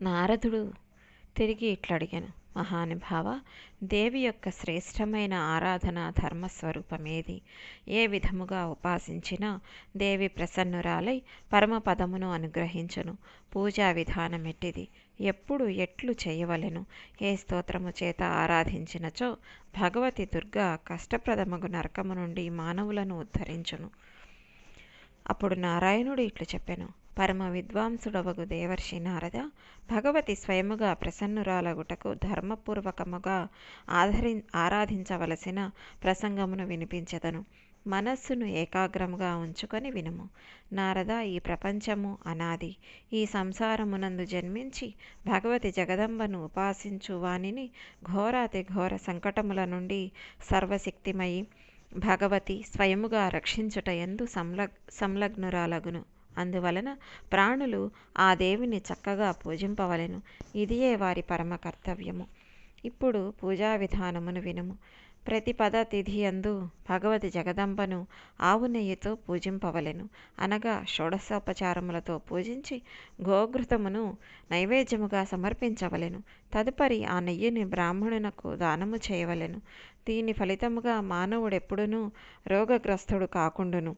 నారదుడు తిరిగి ఇట్లడిగాను మహానుభావ దేవి యొక్క శ్రేష్టమైన ఆరాధన ధర్మస్వరూపమేది? ఏ విధముగా ఉపాసించినా దేవి ప్రసన్నురాలై పరమపదమును అనుగ్రహించును. పూజా విధానం ఎట్టిది? ఎప్పుడు ఎట్లు చేయవలెను? ఏ స్తోత్రము చేత ఆరాధించినచో భగవతి దుర్గా కష్టప్రదమగు నరకము నుండి మానవులను ఉద్ధరించును. అప్పుడు నారాయణుడు ఇట్లు చెప్పాను పరమ విద్వాంసుడవగు దేవర్షి నారద భగవతి స్వయముగా ప్రసన్నురాలగుటకు ధర్మపూర్వకముగా ఆధరి ఆరాధించవలసిన ప్రసంగమును వినిపించదను. మనస్సును ఏకాగ్రముగా ఉంచుకొని వినుము. నారద ఈ ప్రపంచము అనాది. ఈ సంసారమునందు జన్మించి భగవతి జగదంబను ఉపాసించు వానిని ఘోరాతి ఘోర సంకటముల నుండి సర్వశక్తిమయి భగవతి స్వయముగా రక్షించుట ఎందు సంలగ్ సంలగ్నురాలగును. అందువలన ప్రాణులు ఆ దేవిని చక్కగా పూజింపవలెను. ఇదియే వారి పరమ కర్తవ్యము. ఇప్పుడు పూజా విధానమును వినుము. ప్రతి పద తిథి అందు భగవతి జగదంబను ఆవు నెయ్యితో పూజింపవలెను. అనగా షోడశోపచారములతో పూజించి గోఘృతమును నైవేద్యముగా సమర్పించవలెను. తదుపరి ఆ నెయ్యిని బ్రాహ్మణునకు దానము చేయవలెను. దీని ఫలితముగా మానవుడెప్పుడునూ రోగగ్రస్తుడు కాకుండును.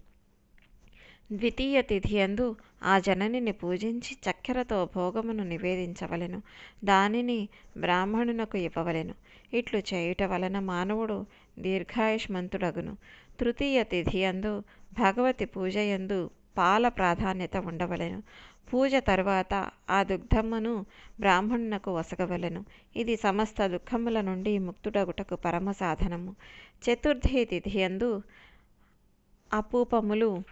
ద్వితీయ తిథియందు ఆ జననిని పూజించి చక్కెరతో భోగమును నివేదించవలెను. దానిని బ్రాహ్మణునకు ఇవ్వవలెను. ఇట్లు చేయుట వలన మానవుడు దీర్ఘాయుష్మంతుడగును. తృతీయ తిథియందు భగవతి పూజ యందు పాల ప్రాధాన్యత ఉండవలెను. పూజ తరువాత ఆ దుగ్ధమ్మను బ్రాహ్మణునకు వసగవలెను. ఇది సమస్త దుఃఖముల నుండి ముక్తుడగుటకు పరమ సాధనము. చతుర్థి తిథియందు అపూపములు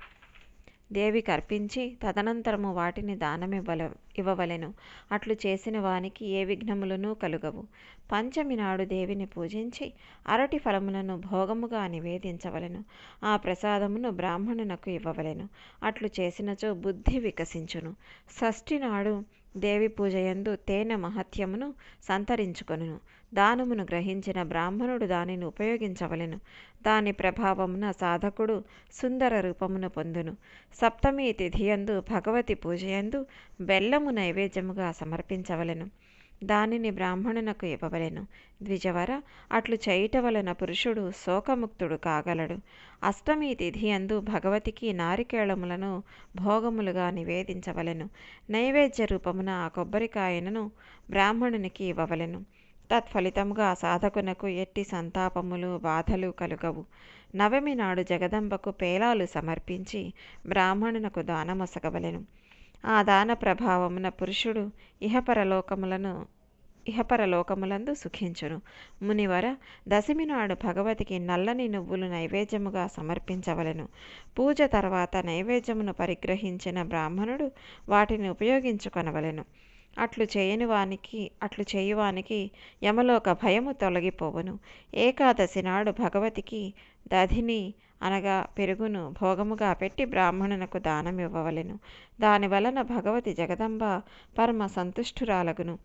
దేవికి అర్పించి తదనంతరము వాటిని దానమివ్వల ఇవ్వవలెను. అట్లు చేసిన వానికి ఏ విఘ్నములను కలుగవు. పంచమి నాడు దేవిని పూజించి అరటి ఫలములను భోగముగా నివేదించవలెను. ఆ ప్రసాదమును బ్రాహ్మణునకు ఇవ్వవలెను. అట్లు చేసినచో బుద్ధి వికసించును. షష్ఠి నాడు దేవి పూజయందు తేనె మహత్యమును సంతరించుకొనును. దానమును గ్రహించిన బ్రాహ్మణుడు దానిని ఉపయోగించవలెను. దాని ప్రభావమున సాధకుడు సుందర రూపమును పొందును. సప్తమి తిథియందు భగవతి పూజయందు బెల్లము నైవేద్యముగా సమర్పించవలెను. దానిని బ్రాహ్మణునకు ఇవ్వవలెను. ద్విజవర అట్లు చేయుట వలన పురుషుడు శోకముక్తుడు కాగలడు. అష్టమి తిథి అందు భగవతికి నారికేళములను భోగములుగా నివేదించవలెను. నైవేద్య రూపమున ఆ కొబ్బరికాయనను బ్రాహ్మణునికి ఇవ్వవలెను. తత్ఫలితముగా సాధకునకు ఎట్టి సంతాపములు బాధలు కలుగవు. నవమి నాడు జగదంబకు పేలాలు సమర్పించి బ్రాహ్మణునకు దానమొసగవలెను. ఆ దాన ప్రభావమున పురుషుడు ఇహపరలోకములను ఇహపరలోకములందు సుఖించును. మునివర దశమి నాడు భగవతికి నల్లని నువ్వులు నైవేద్యముగా సమర్పించవలెను. పూజ తర్వాత నైవేద్యమును పరిగ్రహించిన బ్రాహ్మణుడు వాటిని ఉపయోగించుకొనవలెను. అట్లు చేయని వానికి అట్లు చేయువానికి యమలోక భయము తొలగిపోవును. ఏకాదశి నాడు భగవతికి దధిని అనగా పెరుగును భోగముగా పెట్టి బ్రాహ్మణునకు దానమివ్వవలెను దాని వలన భగవతి జగదంబ పరమ సంతుష్టురాలగును.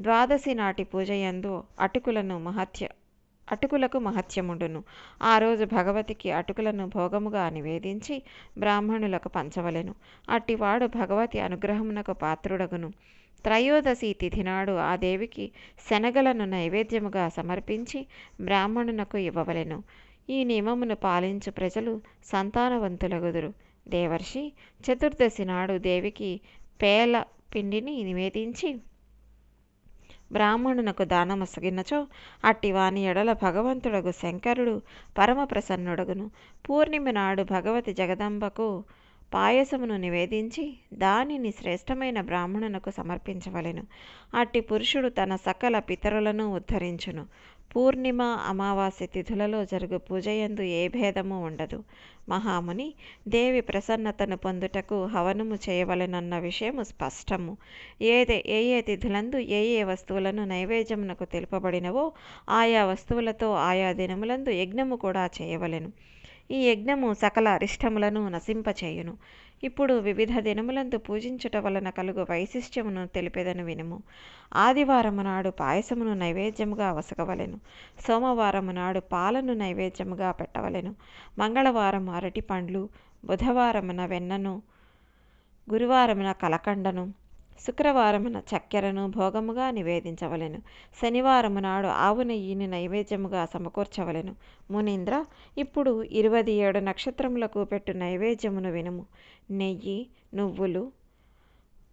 ద్వాదశి నాటి పూజయందు అటుకులను మహత్య అటుకులకు మహత్యముండును. ఆ రోజు భగవతికి అటుకులను భోగముగా నివేదించి బ్రాహ్మణులకు పంచవలెను. అట్టివాడు భగవతి అనుగ్రహమునకు పాత్రుడగును. త్రయోదశి తిథి నాడు ఆ దేవికి శనగలను నైవేద్యముగా సమర్పించి బ్రాహ్మణునకు ఇవ్వవలెను. ఈ నియమమును పాలించు ప్రజలు సంతానవంతులగుదురు. దేవర్షి చతుర్దశి నాడు దేవికి పేల పిండిని నివేదించి బ్రాహ్మణునకు దానమసగినచో అట్టి వాని ఎడల భగవంతుడగు శంకరుడు పరమ ప్రసన్నుడగును పూర్ణిమ నాడు భగవతి జగదంబకు పాయసమును నివేదించి దానిని శ్రేష్టమైన బ్రాహ్మణునకు సమర్పించవలెను. అట్టి పురుషుడు తన సకల పితరులను ఉద్ధరించును. పూర్ణిమ అమావాస్య తిథులలో జరుగు పూజయందు ఏ భేదము ఉండదు. మహాముని దేవి ప్రసన్నతను పొందుటకు హవనము చేయవలెనన్న విషయము స్పష్టము. ఏదే ఏ ఏ తిథులందు ఏ ఏ వస్తువులను నైవేద్యమునకు తెలుపబడినవో ఆయా వస్తువులతో ఆయా దినములందు యజ్ఞము కూడా చేయవలెను. ఈ యజ్ఞము సకల అరిష్టములను నశింపచేయును. ఇప్పుడు వివిధ దినములందు పూజించుట వలన కలుగు వైశిష్ట్యమును తెలిపేదను వినుము. ఆదివారము నాడు పాయసమును నైవేద్యముగా వసకవలెను సోమవారము నాడు పాలను నైవేద్యముగా పెట్టవలెను. మంగళవారం అరటి పండ్లు బుధవారమున వెన్నను గురువారమున కలకండను శుక్రవారమున చక్కెరను భోగముగా నివేదించవలెను. శనివారము నాడు ఆవు నెయ్యిని నైవేద్యముగా సమకూర్చవలెను. మునీంద్ర ఇప్పుడు ఇరవై ఏడు నక్షత్రములకు పెట్టు నైవేద్యమును వినుము. నెయ్యి నువ్వులు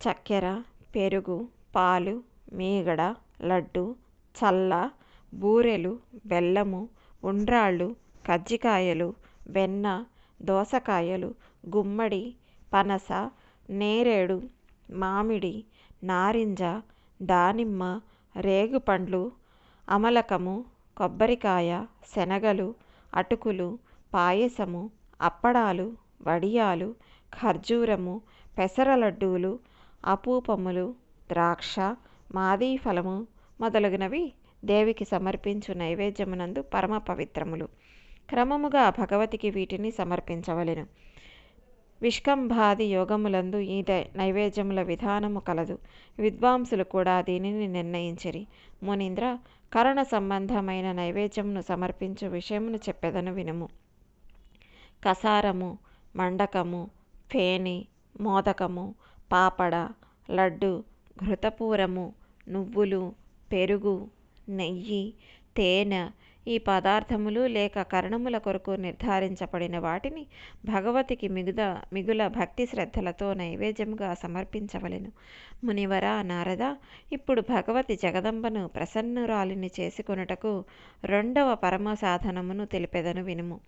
చక్కెర పెరుగు పాలు మీగడ లడ్డు చల్ల బూరెలు బెల్లము ఉండ్రాళ్ళు కజ్జికాయలు వెన్న దోసకాయలు గుమ్మడి పనస నేరేడు మామిడి నారింజ దానిమ్మ రేగుపండ్లు అమలకము కొబ్బరికాయ శనగలు అటుకులు పాయసము అప్పడాలు వడియాలు ఖర్జూరము పెసర లడ్డూలు అపూపములు ద్రాక్ష మాదీ ఫలము మొదలగునవి దేవికి సమర్పించు నైవేద్యమునందు పరమ పవిత్రములు. క్రమముగా భగవతికి వీటిని సమర్పించవలెను. విష్కంభాది యోగములందు ఈ నైవేద్యముల విధానము కలదు. విద్వాంసులు కూడా దీనిని నిర్ణయించిరి. మునీంద్ర కరణ సంబంధమైన నైవేద్యమును సమర్పించు విషయమును చెప్పెదను వినుము. కసారము మండకము ఫేని మోదకము పాపడ లడ్డు ఘృతపూరము నువ్వులు పెరుగు నెయ్యి తేనె ఈ పదార్థములు లేక కరణముల కొరకు నిర్ధారించబడిన వాటిని భగవతికి మిగుద మిగుల భక్తి శ్రద్ధలతో నైవేద్యముగా సమర్పించవలెను. మునివర నారద ఇప్పుడు భగవతి జగదంబను ప్రసన్నురాలిని చేసుకొనుటకు రెండవ పరమ సాధనమును తెలిపెదను వినుము.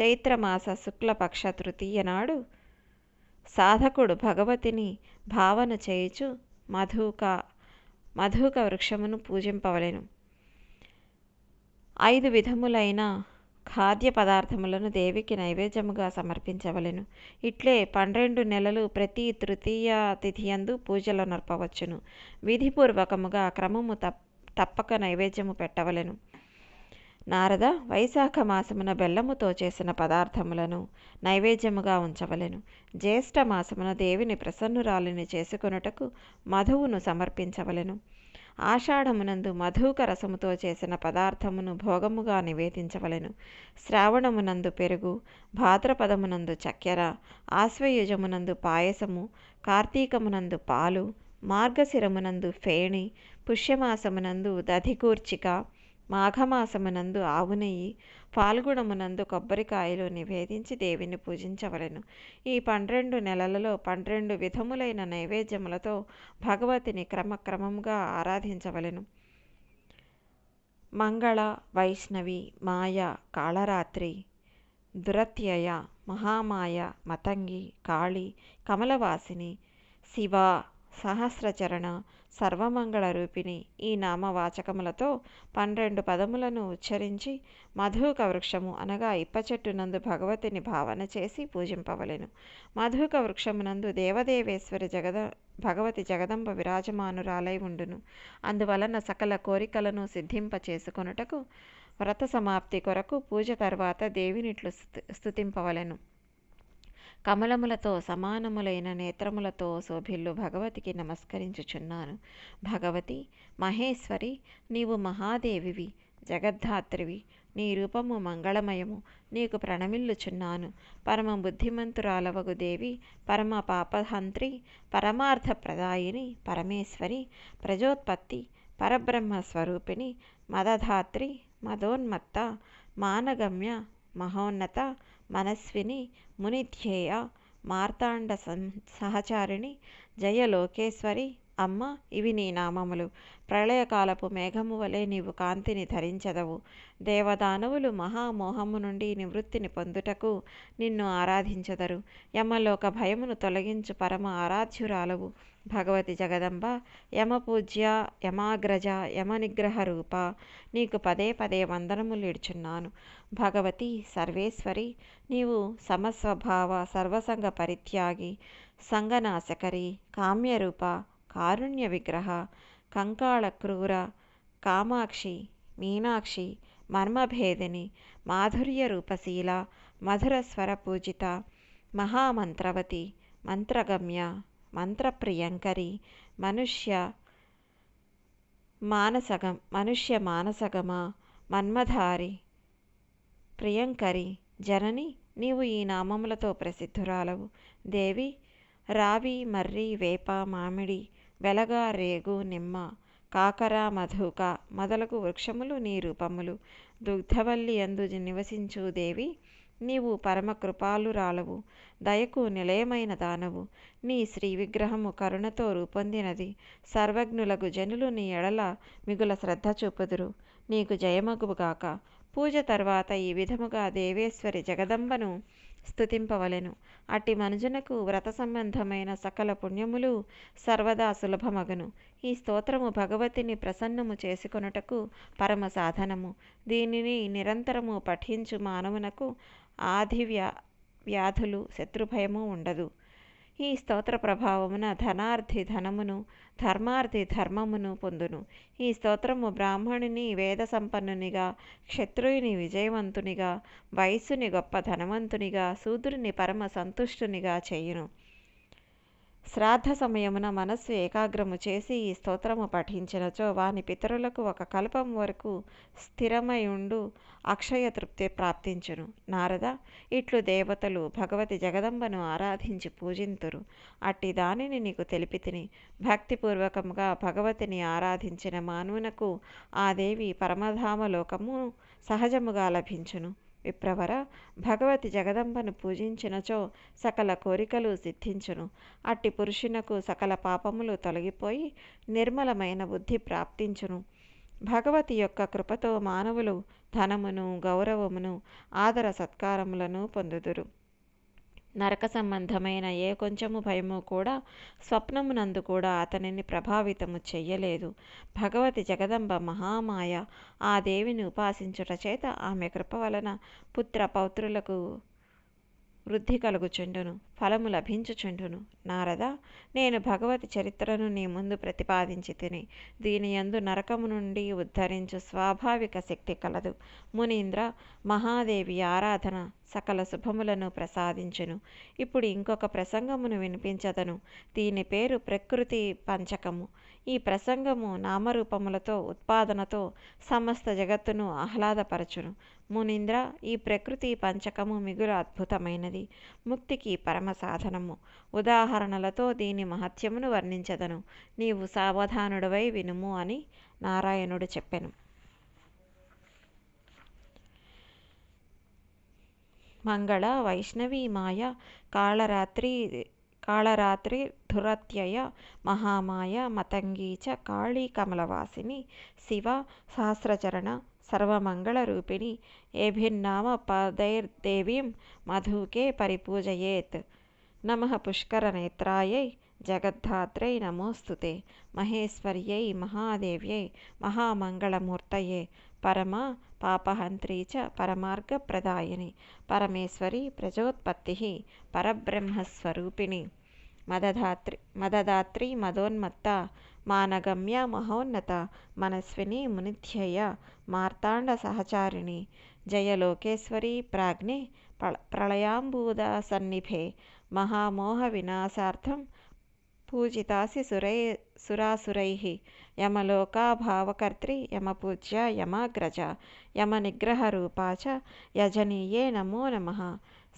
చైత్రమాస శుక్లపక్ష తృతీయ నాడు సాధకుడు భగవతిని భావన చేయుచు మధుక మధుక వృక్షమును పూజింపవలెను. ఐదు విధములైన ఖాద్య పదార్థములను దేవికి నైవేద్యముగా సమర్పించవలెను. ఇట్లే పన్నెండు నెలలు ప్రతి తృతీయ తిథియందు పూజలు నర్పవచ్చును విధిపూర్వకముగా క్రమము తప్ తప్పక నైవేద్యము పెట్టవలెను. నారద వైశాఖ మాసమున బెల్లముతో చేసిన పదార్థములను నైవేద్యముగా ఉంచవలెను. జ్యేష్ఠ మాసమున దేవిని ప్రసన్నురాలిని చేసుకొనుటకు మధువును సమర్పించవలెను. ఆషాఢమునందు మధుక రసముతో చేసిన పదార్థమును భోగముగా నివేదించవలెను. శ్రావణమునందు పెరుగు భాద్రపదమునందు చక్కెర ఆశ్వయుజమునందు పాయసము కార్తీకమునందు పాలు మార్గశిరమునందు ఫేణి పుష్యమాసమునందు దధికూర్చిక మాఘమాసమునందు ఆవు నెయ్యి పాల్గుణమునందు కొబ్బరికాయలు నివేదించి దేవిని పూజించవలెను. ఈ పన్నెండు నెలలలో పన్నెండు విధములైన నైవేద్యములతో భగవతిని క్రమక్రమంగా ఆరాధించవలెను. మంగళ వైష్ణవి మాయ కాళరాత్రి దురత్యయ మహామాయ మతంగి కాళి కమలవాసిని శివ సహస్రచరణ సర్వమంగళ రూపిణి ఈ నామవాచకములతో పన్నెండు పదములను ఉచ్చరించి మధుక వృక్షము అనగా ఇప్ప చెట్టునందు భగవతిని భావన చేసి పూజింపవలెను. మధుక వృక్షమునందు దేవదేవేశ్వరి జగద భగవతి జగదంబ విరాజమానురాలై ఉండును. అందువలన సకల కోరికలను సిద్ధింప చేసుకొనుటకు వ్రత సమాప్తి కొరకు పూజ తర్వాత దేవినిట్లు స్థుతింపవలెను కమలములతో సమానములైన నేత్రములతో శోభిల్లు భగవతికి నమస్కరించుచున్నాను. భగవతి మహేశ్వరి నీవు మహాదేవివి జగద్ధాత్రివి నీ రూపము మంగళమయము నీకు ప్రణమిల్లుచున్నాను. పరమ బుద్ధిమంతురాలవగు దేవి పరమ పాపహంత్రి పరమార్థ ప్రదాయిని పరమేశ్వరి ప్రజోత్పత్తి పరబ్రహ్మ స్వరూపిణి మదధాత్రి మదోన్మత్త మానగమ్య మహోన్నత మనస్విని మునిధ్యేయ మార్తాండ సహచారిణి జయ లోకేశ్వరి అమ్మ ఇవి నీ నామములు. ప్రళయకాలపు మేఘము వలె నీవు కాంతిని ధరించదవు. దేవదానవులు మహామోహము నుండి నివృత్తిని పొందుటకు నిన్ను ఆరాధించదరు. యమలోక భయమును తొలగించు పరమ ఆరాధ్యురాలవు. భగవతి జగదంబ యమపూజ్య యమాగ్రజ యమనిగ్రహ రూప నీకు పదే పదే వందనములు ఇడ్చున్నాను. భగవతి సర్వేశ్వరి నీవు సమస్వభావ సర్వసంగ పరిత్యాగి సంగనాశకరి కామ్యరూప కారుణ్య విగ్రహ కంకాళ క్రూర కామాక్షి మీనాక్షి మర్మభేదిని మాధుర్య రూపశీల మధుర స్వర పూజిత మహామంత్రవతి మంత్రగమ్య మంత్రప్రియంకరి మనుష్య మానసగం మనుష్య మానసగమ మన్మధారి ప్రియంకరి జనని నీవు ఈ నామములతో ప్రసిద్ధురాలవు. దేవి రావి మర్రి వేప మామిడి వెలగ రేగు నిమ్మ కాకర మధుక మొదలగు వృక్షములు నీ రూపములు. దుగ్ధవల్లి అందు నివసించు దేవి నీవు పరమ కృపాలురాలవు. దయకు నిలయమైన దానవు. నీ శ్రీ విగ్రహము కరుణతో రూపొందినది. సర్వజ్ఞులకు జనులు నీ ఎడల మిగుల శ్రద్ధ చూపుదురు. నీకు జయమగుగాక. పూజ తర్వాత ఈ విధముగా దేవేశ్వరి జగదంబను స్తుతింపవలెను. అట్టి మనుజునకు వ్రత సంబంధమైన సకల పుణ్యములు సర్వదా సులభమగను. ఈ స్తోత్రము భగవతిని ప్రసన్నము చేసుకొనుటకు పరమ సాధనము. దీనిని నిరంతరము పఠించు మానవునకు ఆది వ్యా వ్యాధులు శత్రుభయము ఉండదు. ఈ స్తోత్ర ప్రభావమున ధనార్థి ధనమును ధర్మార్థి ధర్మమును పొందును. ఈ స్తోత్రము బ్రాహ్మణుని వేద సంపన్నునిగా క్షత్రుయుని విజయవంతునిగా వయస్సుని గొప్ప ధనవంతునిగా శూద్రుని పరమ సంతుష్టునిగా చేయును. శ్రాద్ధ సమయమున మనస్సు ఏకాగ్రము చేసి ఈ స్తోత్రము పఠించినచో వాని పితరులకు ఒక కల్పం వరకు స్థిరమై ఉండు అక్షయ తృప్తి ప్రాప్తించును. నారద ఇట్లు దేవతలు భగవతి జగదంబను ఆరాధించి పూజింతురు. అట్టి దానిని నీకు తెలిపితిని భక్తిపూర్వకముగా భగవతిని ఆరాధించిన మానవునకు ఆ దేవి పరమధామలోకము సహజముగా లభించును. విప్రవర భగవతి జగదంబను పూజించినచో సకల కోరికలు సిద్ధించును. అట్టి పురుషునకు సకల పాపములు తొలగిపోయి నిర్మలమైన బుద్ధి ప్రాప్తించును. భగవతి యొక్క కృపతో మానవులు ధనమును గౌరవమును ఆదర సత్కారములను పొందుదురు. నరక సంబంధమైన ఏ కొంచెము భయము కూడా స్వప్నమునందు కూడా అతనిని ప్రభావితము చెయ్యలేదు. భగవతి జగదంబ మహామాయ ఆ దేవిని ఉపాసించుట చేత ఆమె కృప వలన పుత్ర పౌత్రులకు వృద్ధి కలుగుచుండును. ఫలము లభించుచుండును. నారద నేను భగవతి చరిత్రను నీ ముందు ప్రతిపాదించి తిని దీని యందు నరకము నుండి ఉద్ధరించు స్వాభావిక శక్తి కలదు. మునీంద్ర మహాదేవి ఆరాధన సకల శుభములను ప్రసాదించును. ఇప్పుడు ఇంకొక ప్రసంగమును వినిపించదను. దీని పేరు ప్రకృతి పంచకము. ఈ ప్రసంగము నామరూపములతో ఉత్పాదనతో సమస్త జగత్తును ఆహ్లాదపరచును. మునీంద్ర ఈ ప్రకృతి పంచకము మిగులు అద్భుతమైనది. ముక్తికి పరమ సాధనము. ఉదాహరణలతో దీని మహత్యమును వర్ణించదను. నీవు సావధానుడవై వినుము అని నారాయణుడు చెప్పెను. మంగళ వైష్ణవి మాయ కాళరాత్రి కాళరాత్రి ధురత్యయ మహామాయ మతంగీచ కాళీ కమలవాసిని శివ సహస్రచరణ సర్వమంగళరూపిణి ఏభిర్నామ పదైర్దేవీం మధుకే పరిపూజయేత్. నమ పుష్కరనేత్రాయై జగద్ధాత్రై నమోస్తుతే. మహేశ్వర్యై మహాదేవ్యై మహామంగళమూర్తయే. పరమ పాపహంత్రీ చ పరమార్గప్రదాయిని. పరమేశ్వరి ప్రజోత్పత్తి పరబ్రహ్మస్వరూపిణి. మదధాత్రి మదదాత్రి మదోన్మత్త మానగమ్య మహోన్నత మనస్విని మునిధ్యయ మార్తాండ సహచారిణి జయలోకేశ్వరి ప్రాజ్ఞే ప్రళయాంబూద సన్నిభే మహామోహ వినాశార్థం పూజితాసి సురై సురాసురై యమలోకాభావకర్త్రి యమపూజ్య యమాగ్రజ యమనిగ్రహరూపా చ యజనీయే నమో నమ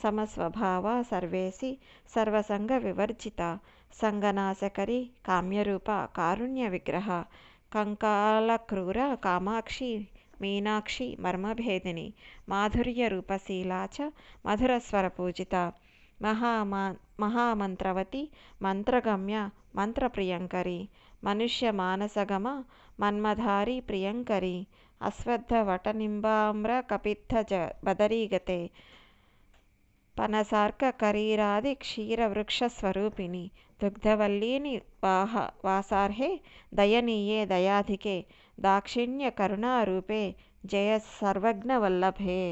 సమస్వభావ సర్వేసి సర్వసంగ వివర్జిత సంగనాశకరి కామ్యరూప కారుణ్య విగ్రహ కంకాలక్రూర కామాక్షి మీనాక్షి మర్మభేదిని మాధుర్య రూపశీలాచ మధురస్వర పూజిత మహామా మహామంత్రవతి మంత్రగమ్య మంత్రప్రియంకరి మనుష్య మానసగమ మన్మధారి ప్రియంకరి అశ్వత్థ వటనింబామ్ర కపిత్థ జ బదరీగతే పనసార్క కరీరాది క్షీరవృక్షస్వరూపిణి. దుగ్ధవల్లీని వాహ వాసార్హే దయనీయే దయాధికే దాక్షిణ్య కరుణారూపే జయ సర్వజ్ఞవల్లభే.